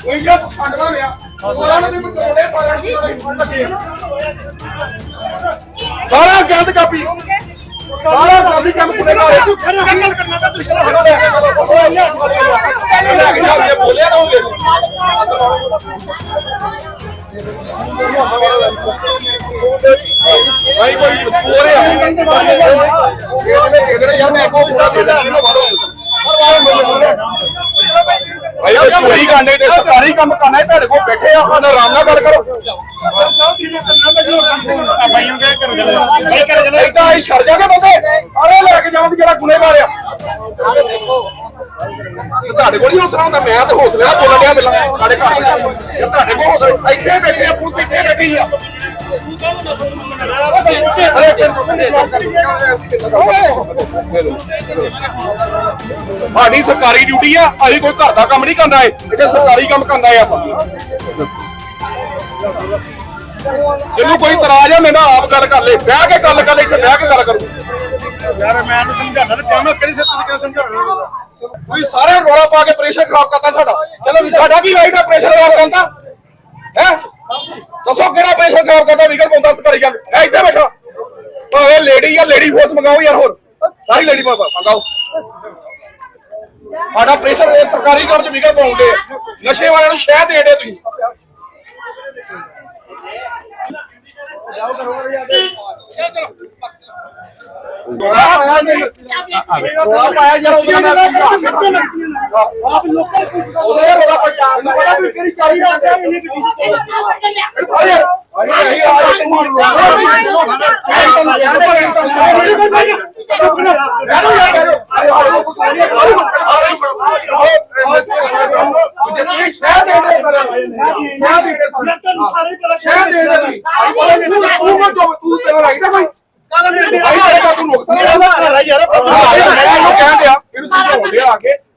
ਕੋਈ ਜਿਹੜਾ ਛੱਡਵਾ ਲਿਆ ਉਹਨਾਂ ਨੇ ਵੀ ਬਚਾਉਣੇ ਸਾਰਿਆਂ ਨੂੰ ਫੜ ਲੱਗੇ ਸਾਰਾ ਗੰਦ ਕਾਪੀ ਸਾਰਾ ਕਾਪੀ ਕੰਮ ਪੁੱਲੇ ਨਾਲ ਤੂੰ ਖੜਾ ਗੱਲ ਕਰਨਾ ਤਾਂ ਤੂੰ ਚਲੋ ਲੈ ਕੇ ਜਾ ਇਹ ਬੋਲਿਆ ਨਾ ਹੋਵੇ। ਭਾਈ ਕੋਈ ਪੂਰੇ ਆ। ਇਹਦੇ ਯਾਰ ਮੈਂ ਕੋ ਪੂਰਾ ਦੇ ਦੇਣਾ ਇਹਨੂੰ ਮਾਰੋ। ਭਾਈ ਉਹ ਚੋਰੀ ਕਰਨੇ ਤੇ ਸਰਕਾਰੀ ਕੰਮ ਕਰਨਾ ਹੈ ਤੁਹਾਡੇ ਕੋਲ ਬੈਠੇ ਆ ਉਹਨਾਂ ਆਰਾਮ ਨਾਲ ਗੱਲ ਕਰੋ। ਭਾਈ ਨੂੰ ਕਰ ਗੱਲ ਭਾਈ ਕਰ ਗੱਲ ਇਦਾਂ ਹੀ ਛੱਡ ਜਾਗੇ ਬੰਦੇ। ਸਾਰੇ ਲੈ ਕੇ ਜਾਣ ਜਿਹੜਾ ਗੁਨੇਗਾਰ ਆ ਤੁਹਾਡੇ ਕੋਲ ਹੀ ਹੌਸਲਾ ਹੁੰਦਾ ਮੈਂ ਤੇ ਹੌਸਲੇ ਬੋਲਣ ਡਿਆ ਮਿਲਾਂ ਸਾਡੇ ਘਰ ਤੁਹਾਡੇ ਕੋਲ ਹੌਸਲਾ ਇੱਥੇ ਬੈਠੇ ਆ ਪੁਲਿਸ ਇੱਥੇ ਬੈਠੀ ਆ। ਸਾਡੀ ਸਰਕਾਰੀ ਡਿਊਟੀ ਆ ਅਸੀਂ ਕੋਈ ਘਰ ਦਾ ਕੰਮ ਨਹੀਂ ਕਰਦਾ ਏ ਇਹ ਸਰਕਾਰੀ ਕੰਮ ਕਰਦਾ ਏ ਆਪਾਂ। ਜਿਹਨੂੰ ਕੋਈ ਇਤਰਾਜ਼ ਆ ਮੇਰੇ ਆਪ ਗੱਲ ਕਰ ਲੈ। ਬਹਿ ਕੇ ਗੱਲ ਕਰ ਲੈ ਇੱਥੇ ਬਹਿ ਕੇ ਗੱਲ ਕਰੂ। ਯਾਰ ਮੈਂ ਇਹਨੂੰ ਸਮਝਾਉਣਾ ਤੇ ਕਿਉਂ ਮੈਂ ਕਿਹੜੀ ਸੱਤ ਤਰੀਕੇ ਨਾਲ ਸਮਝਾਉਣਾ ਕੋਈ ਸਾਰੇ ਰੋਲਾ ਪਾ ਕੇ ਪ੍ਰੈਸ਼ਰ ਖਰਾਬ ਕਰਤਾ ਸਾਡਾ। ਚਲੋ ਸਾਡਾ ਕੀ ਰਾਈਟ ਆ ਪ੍ਰੈਸ਼ਰ ਖਰਾਬ ਕਰਨ ਦਾ? ਹੈ? ਦੱਸੋ ਕਿਹੜਾ ਪ੍ਰੈਸ਼ਰ ਖਰਾਬ ਕਰਦਾ ਵਿਕਲ ਪਾਉਂਦਾ ਸਰਕਾਰੀ ਗੱਲ ਐ ਇੱਥੇ ਬੈਠਾ। ਭਾਵੇਂ ਲੇਡੀ ਆ ਲੇਡੀ ਫੋਰਸ ਮੰਗਾਓ ਯਾਰ ਹੋਰ। ਸਾਰੀ ਲੇਡੀ ਮੰਗਾਓ। ਸਾਡਾ ਪ੍ਰੈਸ਼ਰ ਇਹ ਸਰਕਾਰੀ ਚ ਵਿਕਲ ਪਾਉਂਦੇ? ਨਸ਼ੇ ਵਾਲਿਆਂ ਨੂੰ ਸ਼ਹਿ ਦੇ ਦੇ ਤੁਸੀਂ। ਪਾਇਆ ਦਾ ਆਪ ਲੋਕਾਂ ਉਹਦੇ ਰੋਲਾ ਪਾਇਆ ਮੈਨੂੰ ਪਤਾ ਵੀ ਕਿਹੜੀ ਚਾਰੀ ਜਾਂਦੇ ਆ ਇੰਨੀ ਗੱਡੀ ਯਾਰ ਅਰੇ ਆ ਮੇਰਾ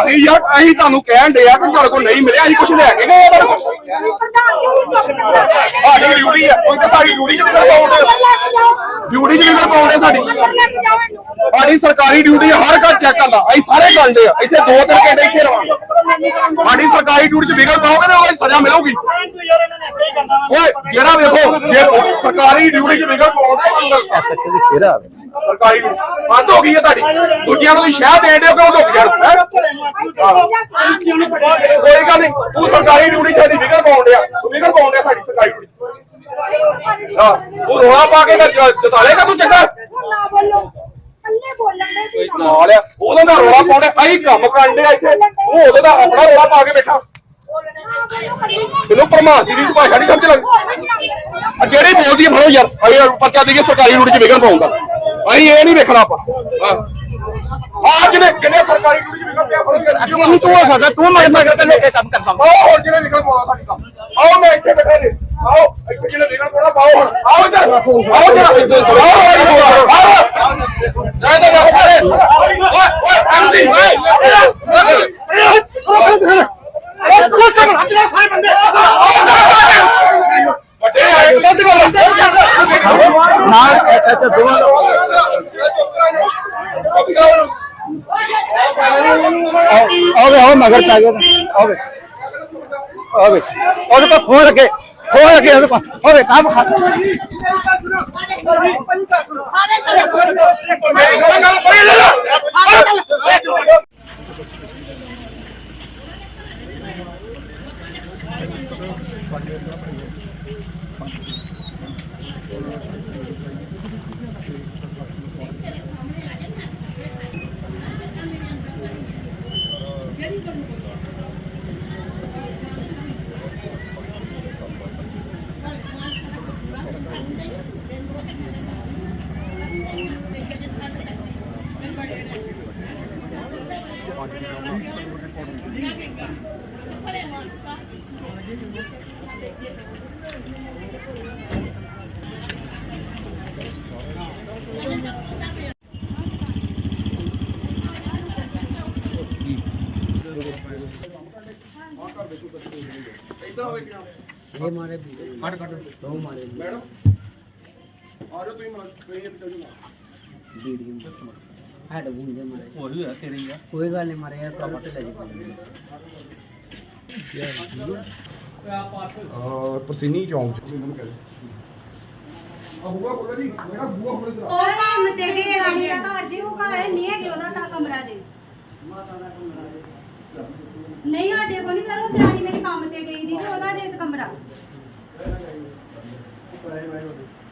ਅਸੀਂ ਯਾਰ, ਅਸੀਂ ਤੁਹਾਨੂੰ ਕਹਿਣ ਦੇ ਆ ਕਿ ਤੁਹਾਡੇ ਕੋਲ ਨਹੀਂ ਮਿਲਿਆ, ਅਸੀਂ ਕੁਝ ਲੈ ਕੇ ਗਏ ਆ ਤੁਹਾਡੇ ਕੋਲ। ਸਾਡੀ ਡਿਊਟੀ ਆ, ਕੋਈ ਤਾਂ ਸਾਡੀ ਡਿਊਟੀ ਚ ਨਿਕਲ ਪਾਉਂਦੇ ਡਿਊਟੀ ਚ ਨਿਕਲ ਪਾਉਂਦੇ ਸਾਡੀ? ਸਾਡੀ ਸਰਕਾਰੀ ਡਿਊਟੀ ਹਰ ਘਰ ਚੈੱਕ ਕਰਦਾ ਅਸੀਂ ਸਾਰੇ ਕਰਦੇ ਆ, ਇੱਥੇ ਦੋ ਤਿੰਨ ਘੰਟੇ ਇੱਥੇ ਰਵਾਂਗੇ। ਸਾਡੀ ਸਰਕਾਰੀ ਡਿਊਟੀ ਚ ਵਿਗੜ ਪਾਓਗੇ ਤਾਂ ਉਹ ਸਜ਼ਾ ਮਿਲੂਗੀ। ਓਏ, ਜਿਹੜਾ ਵੇਖੋ, ਜੇ ਸਰਕਾਰੀ ਡਿਊਟੀ ਚ ਵਿਗੜ ਪਾਓਗੇ ਤਾਂ ਸੱਚ ਦੀ ਫੇਰਾ ਸਰਕਾਰੀ ਬੰਦ ਹੋ ਗਈ ਹੈ ਤੁਹਾਡੀ। ਦੂਜਿਆਂ ਨੂੰ ਸ਼ਹਿ ਦੇ ਦਿਓ ਕਿ ਉਹ ਲੁਕ ਜਾਣ? ਕੋਈ ਗੱਲ ਨਹੀਂ। ਤੂੰ ਸਰਕਾਰੀ ਡਿਊਟੀ ਸਾਡੀ ਵਿਗੜ ਪਾਉਣ ਡਿਆ। ਤੂੰ ਵਿਗੜ ਪਾਉਣ ਡਿਆ ਸਾਡੀ ਸਰਕਾਰੀ ਡਿਊਟੀ ਹਾਂ। ਉਹ ਰੋਲਾ ਪਾ ਕੇ ਜ- ਜਤਾਲੇਗਾ ਤੂੰ ਚੰਗਾ? ਨਾਲ ਆ। ਉਹਦਾ ਦਾ ਰੋਲਾ ਪਾਉਂਦੇ ਅਸੀਂ ਕੰਮ ਕਰਨ ਡਿਆ ਇੱਥੇ। ਉਹ ਉਹਦਾ ਦਾ ਆਪਣਾ ਰੋਲਾ ਪਾ ਕੇ ਬੈਠਾ। ਤੈਨੂੰ ਪਰਮਾਸੀ ਦੀ ਭਾਸ਼ਾ ਨਹੀਂ ਸਮਝ ਲੱਗਦੀ। ਆ ਜਿਹੜੀ ਬੋਲਦੀ ਹੈ ਫੜੋ ਯਾਰ। ਅਸੀਂ ਪਰਚਾ ਦੇਈਏ ਸਰਕਾਰੀ ਡਿਊਟੀ 'ਚ ਵਿਗੜ ਪਾਉਂਦਾ। ਅਸੀਂ ਇਹ ਨਹੀਂ ਵੇਖਣਾ ਆਪਾਂ ਆ ਜਿਹੜੇ ਜਿਹੜੇ ਸਰਕਾਰੀ ਡਿਊਟੀ 'ਚ ਵਿਗੜ ਪਿਆ ਯਾਰ ਤੂੰ ਤੂੰ ਸਕਦਾ ਤੂੰ ਮਗਰ ਮਗਰ ਤੇ ਲੈ ਕੇ ਕੰਮ ਕਰਦਾ ਆਓ ਹੋਰ ਜਿਹੜੇ ਵਿਗੜ ਪਾਉਂਦਾ ਸਾਡੀ ਕੰਮ ਆਓ ਮੈਂ ਇੱਥੇ ਬੈਠਾ ਜੀ ਆਓ ਇੱਥੇ ਜਿਹੜੇ ਵਿਗੜ ਪਾਉਂਦਾ ਪਾਓ ਹੁਣ ਆਓ ਇੱਧਰ ਆਓ ਜਰਾ ਆਓ ਆਓ ਓਏ ਓਏ ਐਮਸੀ ਓਏ ਨਾਲ ਐਸਐਚਓ ਦੋਵਾਂ ਦਾ ਆਵੇ ਆਓ ਮਗਰ ਚਾਹੀਦਾ ਆਵੇ ਆਵੇ ਉਹਦੇ ਕੋਲ ਖੋਲ ਕੇ ਖੋਲ ਕੇ ਉਹਦੇ ਕੋਲ। ਹੋਵੇ ਕੰਮ ਖਾ मारे काट काट दो मारे मैडम और तो ही मार कहीं पे चलूँगा बीड़ी में मत ਹੈਡ ਬੁੰਦੇ ਮਾਰੇ ਹੋਰ ਵੀ ਹੈ ਤੇਰੇ ਹੀ ਆ। ਕੋਈ ਗੱਲ ਨਹੀਂ ਮਾਰੇ ਯਾਰ ਕੰਮ ਤੇ ਲੈ ਜੀ ਪਰਸੀਨੀ ਚੌਂਕ ਚ। ਮੈਨੂੰ ਕਹਿੰਦੇ ਆ ਬੂਆ ਬੋਲੋ ਜੀ ਮੇਰਾ ਬੂਆ ਬੋਲੇ ਤੇਰਾ ਉਹ ਕੰਮ ਤੇ ਗਏ ਰਾਣੀ ਦਾ ਘਰ ਜੀ ਉਹ ਘਰ ਨਹੀਂ ਹੈਗੇ ਉਹਦਾ ਤਾਂ ਕਮਰਾ ਜੀ। ਨਹੀਂ ਸਾਡੇ ਕੋਲ ਨਹੀਂ ਸਰ ਉਹ ਦਰਾਣੀ ਮੇਰੇ ਕੰਮ ਤੇ ਗਈ ਦੀ ਤੇ ਉਹਦਾ ਦੇ ਕਮਰਾ।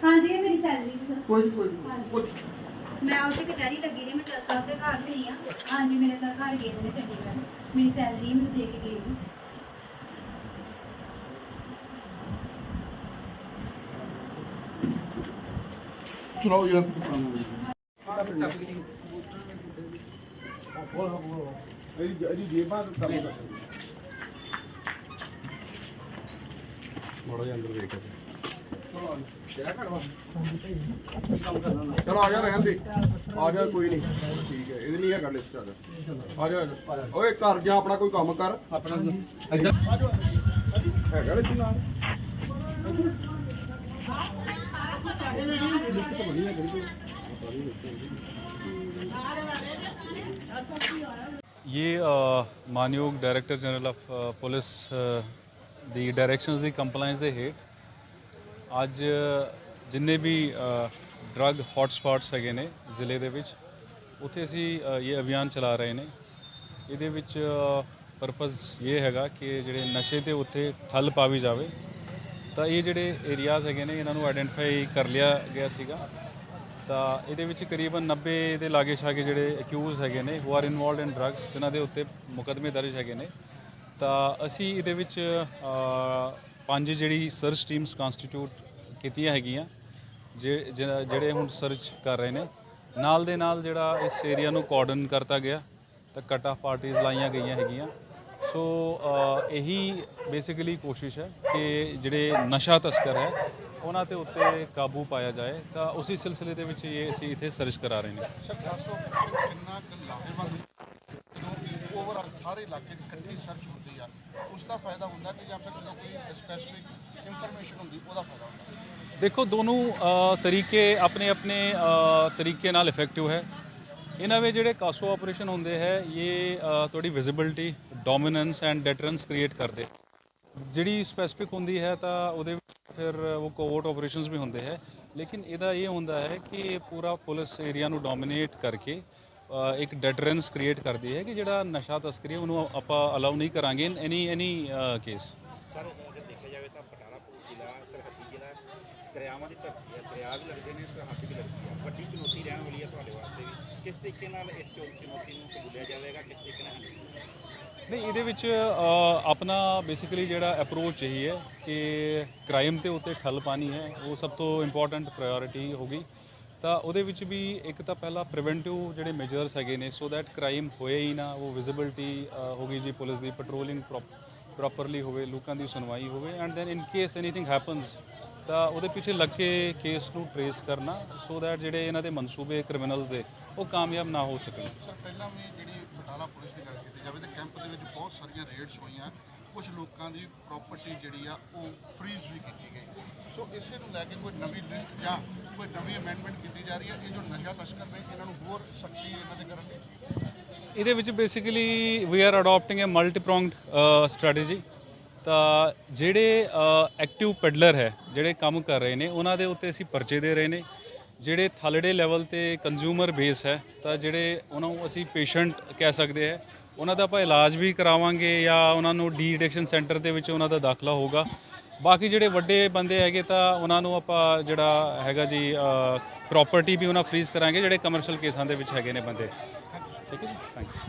ਹਾਂਜੀ ਇਹ ਮੇਰੀ ਸੈਲਰੀ ਸਰ। ਕੋਈ ਕੋਈ ਕੋਈ ਮੈਂ ਉੱਥੇ ਕਚਹਿਰੀ ਲੱਗੀ ਦੀ ਮੈਂ ਜੱਜ ਸਾਹਿਬ ਦੇ ਘਰ ਨਹੀਂ ਆ ਹਾਂਜੀ ਮੇਰੇ ਸਰ ਘਰ ਗਏ ਨੇ ਚੰਡੀਗੜ੍ਹ। ਮੇਰੀ ਸੈਲਰੀ ਮੈਨੂੰ ਦੇ ਕੇ ਗਏ ਨੇ। ਚਲਾਓ ਯਾਰ। ਇਹਦੀ ਇਹਦੀ ਜੇਬਾਂ ਤੋਂ ਕੰਮ ਕਰ ਮੋੜਾ ਅੰਦਰ ਦੇਖ ਚਲੋ ਆ ਜਾ ਰਹਿਣ ਦੇ। ਆ ਜਾ ਕੋਈ ਨਹੀਂ। ਠੀਕ ਹੈ ਇਹਦੇ ਨਹੀਂ ਹੈਗਾ ਲਿਸਟ ਆ ਜਾ ਆ ਜਾ। ਓਏ ਘਰ ਜਾ ਆਪਣਾ ਕੋਈ ਕੰਮ ਕਰ। ਆਪਣਾ ਇੱਧਰ। ਹੈਗਾ ਲਿਸਟ ਨਾਲ। ये director general of police uh, ਦੀ ਡਾਇਰੈਕਸ਼ਨਸ ਦੀ ਕੰਪਲਾਈਂਸ ਦੇ ਹੇਠ ਅੱਜ ਜਿੰਨੇ ਵੀ ਡਰੱਗ ਹੌਟ ਹੈਗੇ ਨੇ ਜ਼ਿਲ੍ਹੇ ਦੇ ਵਿੱਚ, ਉੱਥੇ ਅਸੀਂ ਇਹ ਅਭਿਆਨ ਚਲਾ ਰਹੇ ਨੇ। ਇਹਦੇ ਵਿੱਚ ਪਰਪਸ ਇਹ ਹੈਗਾ ਕਿ ਜਿਹੜੇ ਨਸ਼ੇ ਤੇ ਉੱਥੇ ਠੱਲ ਪਾਵੀ ਜਾਵੇ। ਤਾਂ ਇਹ ਜਿਹੜੇ ਏਰੀਆਜ਼ ਹੈਗੇ ਨੇ, ਇਹਨਾਂ ਨੂੰ ਆਇਡੈਂਟੀਫਾਈ ਕਰ ਲਿਆ ਗਿਆ ਸੀਗਾ। ਤਾਂ ਇਹਦੇ ਵਿੱਚ ਕਰੀਬਨ 90 ਦੇ ਲਾਗੇ ਛਾਗੇ ਜਿਹੜੇ ਅਕਿਊਜ਼ ਹੈਗੇ ਨੇ who are involved in drugs ਜਿਨ੍ਹਾਂ ਦੇ ਉੱਤੇ ਮੁਕੱਦਮੇ ਦਰਜ ਹੈਗੇ ਨੇ। ਤਾਂ ਅਸੀਂ ਇਹਦੇ ਵਿੱਚ ਪੰਜ ਜਿਹੜੀ ਸਰਚ ਟੀਮਸ ਕਨਸਟੀਟਿਊਟ ਕੀਤੀਆਂ ਹੈਗੀਆਂ, ਜੇ- ਜਿਹੜਾ- ਜਿਹੜੇ ਹੁਣ ਸਰਚ ਕਰ ਰਹੇ ਨੇ, ਨਾਲ ਦੇ ਨਾਲ ਜਿਹੜਾ ਇਸ ਏਰੀਆ ਨੂੰ ਕੋਆਰਡਨ ਕਰਤਾ ਗਿਆ, ਤਾਂ ਕਟ ਆਫ ਪਾਰਟੀਆਂ ਲਾਈਆਂ ਗਈਆਂ ਹੈਗੀਆਂ। ਸੋ ਇਹੀ ਬੇਸਿਕਲੀ ਕੋਸ਼ਿਸ਼ ਹੈ ਕਿ ਜਿਹੜੇ ਨਸ਼ਾ ਤਸਕਰ ਹੈ, ਉਹਨਾਂ ਤੇ ਉੱਤੇ ਕਾਬੂ ਪਾਇਆ ਜਾਏ, ਤਾਂ ਉਸੇ ਸਿਲਸਿਲੇ ਦੇ ਵਿੱਚ ਇਹ ਅਸੀਂ ਇੱਥੇ ਸਰਚ ਕਰਾ ਰਹੇ ਨੇ। ਸਾਰੇ ਇਲਾਕੇ 'ਚ ਇਕੱਠੀ ਸਰਚ ਆ ਉਸ ਦਾ ਫਾਇਦਾ ਹੁੰਦਾ ਕਿ ਜਾਂ ਫਿਰ ਜਦੋਂ ਕੋਈ ਸਪੈਸੀਫਿਕ ਇਨਫੋਰਮੇਸ਼ਨ ਹੁੰਦੀ ਉਹਦਾ ਫਾਇਦਾ ਹੁੰਦਾ। ਦੇਖੋ ਦੋਨੋਂ ਤਰੀਕੇ ਆਪਣੇ ਆਪਣੇ ਤਰੀਕੇ ਨਾਲ ਇਫੈਕਟਿਵ ਹੈ। ਇਹਨਾਂ ਵਿੱਚ ਜਿਹੜੇ ਕਾਸੋ ਆਪਰੇਸ਼ਨ ਹੁੰਦੇ ਹੈ ਇਹ ਅ, ਤੁਹਾਡੀ visibility dominance and deterrence create ਕਰਦੇ। ਜਿਹੜੀ ਸਪੈਸਿਫਿਕ ਹੁੰਦੀ ਹੈ ਤਾਂ ਉਹਦੇ ਫਿਰ ਉਹ ਕੋਵਰਟ ਆਪਰੇਸ਼ਨਸ ਵੀ ਹੁੰਦੇ ਹੈ। ਲੇਕਿਨ ਇਹਦਾ ਇਹ ਹੁੰਦਾ ਹੈ ਕਿ ਪੂਰਾ ਪੁਲਿਸ ਏਰੀਆ ਨੂੰ ਡੋਮੀਨੇਟ ਕਰਕੇ ਇੱਕ ਡੈਟਰੈਂਸ ਕ੍ਰੀਏਟ ਕਰਦੀ ਹੈ ਕਿ ਜਿਹੜਾ ਨਸ਼ਾ ਤਸਕਰੀ ਉਹਨੂੰ ਆਪਾਂ ਅਲਾਉ ਨਹੀਂ ਕਰਾਂਗੇ। ਇਨ ਐਨੀ ਐਨੀ ਕੇਸ ਸਰ ਅਗਰ ਦੇਖਿਆ ਜਾਵੇ ਤਾਂ ਪਟਾਲਾਪੁਰ ਜ਼ਿਲ੍ਹਾ ਸਰਹੱਦੀ ਜ਼ਿਲ੍ਹਾ ਦਰਿਆਵਾਂ ਦੀ ਧਰਤੀ ਹੈ। ਦਰਿਆ ਵੀ ਲੱਗਦੇ ਨੇ ਸਰਹੱਦ ਵੀ ਲੱਗਦੀ ਹੈ। ਵੱਡੀ ਚੁਣੌਤੀ ਰਹਿਣ ਵਾਲੀ ਹੈ ਤੁਹਾਡੇ ਵਾਸਤੇ ਵੀ। ਕਿਸ ਤਰੀਕੇ ਨਾਲ ਇਸ ਚੁਣੌਤੀ ਨੂੰ ਕਬੂਲਿਆ ਜਾਵੇਗਾ? ਕਿਸ ਤਰੀਕੇ ਨਾਲ? ਨਹੀਂ? ਇਹਦੇ ਵਿੱਚ ਆਪਣਾ ਬੇਸਿਕਲੀ ਜਿਹੜਾ ਅਪਰੋਚ ਇਹੀ ਹੈ ਕਿ ਕ੍ਰਾਈਮ ਤੇ ਉੱਤੇ ਠੱਲ ਪਾਣੀ ਹੈ। ਉਹ ਸਭ ਤੋਂ ਇੰਪੋਰਟੈਂਟ ਪ੍ਰਾਇੋਰਟੀ ਹੋਗੀ ਤਾਂ ਉਹਦੇ ਵਿੱਚ ਵੀ ਇੱਕ ਤਾਂ ਪਹਿਲਾ ਪ੍ਰੀਵੈਂਟਿਵ ਜਿਹੜੇ ਮੈਜਰਸ ਹੈਗੇ ਨੇ ਸੋ ਦੈਟ ਕ੍ਰਾਈਮ ਹੋਏ ਹੀ ਨਾ, ਉਹ ਵਿਜ਼ਿਬਿਲਟੀ ਗਈ ਜੀ ਪੁਲਿਸ ਦੀ ਪੈਟਰੋਲਿੰਗ ਪ੍ਰੋਪਰਲੀ ਹੋਵੇ, ਲੋਕਾਂ ਦੀ ਸੁਣਵਾਈ ਹੋਵੇ and then in case anything happens ਤਾਂ ਉਹਦੇ ਪਿੱਛੇ ਲੱਗ ਕੇ ਕੇਸ ਨੂੰ ਟਰੇਸ ਕਰਨਾ ਸੋ ਦੈਟ ਜਿਹੜੇ ਇਹਨਾਂ ਦੇ ਮਨਸੂਬੇ ਕ੍ਰਿਮੀਨਲਸ ਦੇ, ਉਹ ਕਾਮਯਾਬ ਨਾ ਹੋ ਸਕਣ। ਸਰ, ਪਹਿਲਾਂ ਵੀ ਜਿਹੜੀ ਬਟਾਲਾ ਪੁਲਿਸ ਦੀ ਗੱਲ ਕੀਤੀ ਜਾਵੇ, ਤਾਂ ਕੈਂਪ ਦੇ ਵਿੱਚ ਬਹੁਤ ਸਾਰੀਆਂ ਰੇਡਸ ਹੋਈਆਂ ਕੁਝ ਲੋਕਾਂ ਦੀ ਪ੍ਰਾਪਰਟੀ ਜਿਹੜੀ ਆ ਉਹ ਫ੍ਰੀਜ਼ ਵੀ ਕੀਤੀ ਗਈ। ਸੋ ਇਸੇ ਨੂੰ ਲੈ ਕੇ ਕੋਈ ਨਵੀਂ ਲਿਸਟ ਜਾਂ ਕੋਈ ਨਵੀਂ ਅਮੈਂਡਮੈਂਟ ਕੀਤੀ ਜਾ ਰਹੀ ਹੈ, ਇਹ ਜੋ ਨਸ਼ਾ ਤਸਕਰ ਨੇ, ਇਹਨਾਂ ਨੂੰ ਹੋਰ ਸਖਤੀ ਇਹਨਾਂ ਦੇ ਕਰਨ ਲਈ। ਇਹਦੇ ਵਿੱਚ basically we are adopting uh multi pronged strategy ਤਾਂ ਜਿਹੜੇ ਐਕਟਿਵ ਪੈਡਲਰ ਹੈ, ਜਿਹੜੇ ਕੰਮ ਕਰ ਰਹੇ ਨੇ, ਉਹਨਾਂ ਦੇ ਉੱਤੇ ਅਸੀਂ ਪਰਚੇ ਦੇ ਰਹੇ ਨੇ। ਜਿਹੜੇ ਥਲੜੇ ਲੈਵਲ ਤੇ ਕੰਜ਼ਿਊਮਰ ਬੇਸ ਹੈ, ਤਾਂ ਜਿਹੜੇ ਉਹਨਾਂ ਨੂੰ ਅਸੀਂ ਪੇਸ਼ੈਂਟ ਕਹਿ ਸਕਦੇ ਹੈ ਉਹਨਾਂ ਦਾ ਆਪਾਂ ਇਲਾਜ ਵੀ ਕਰਾਵਾਂਗੇ ਜਾਂ ਉਹਨਾਂ ਨੂੰ ਡੀ ਐਡਿਕਸ਼ਨ ਸੈਂਟਰ ਦੇ ਵਿੱਚ ਉਹਨਾਂ ਦਾ ਦਾਖਲਾ ਹੋਊਗਾ। ਬਾਕੀ ਜਿਹੜੇ ਵੱਡੇ ਬੰਦੇ ਹੈਗੇ ਤਾਂ ਉਹਨਾਂ ਨੂੰ ਆਪਾਂ ਜਿਹੜਾ ਹੈਗਾ ਜੀ ਪ੍ਰਾਪਰਟੀ ਵੀ ਉਹਨਾਂ ਫ੍ਰੀਜ਼ ਕਰਾਂਗੇ, ਜਿਹੜੇ ਕਮਰਸ਼ੀਅਲ ਕੇਸਾਂ ਦੇ ਵਿੱਚ ਹੈਗੇ ਨੇ ਬੰਦੇ। ਠੀਕ ਹੈ ਜੀ? Thank you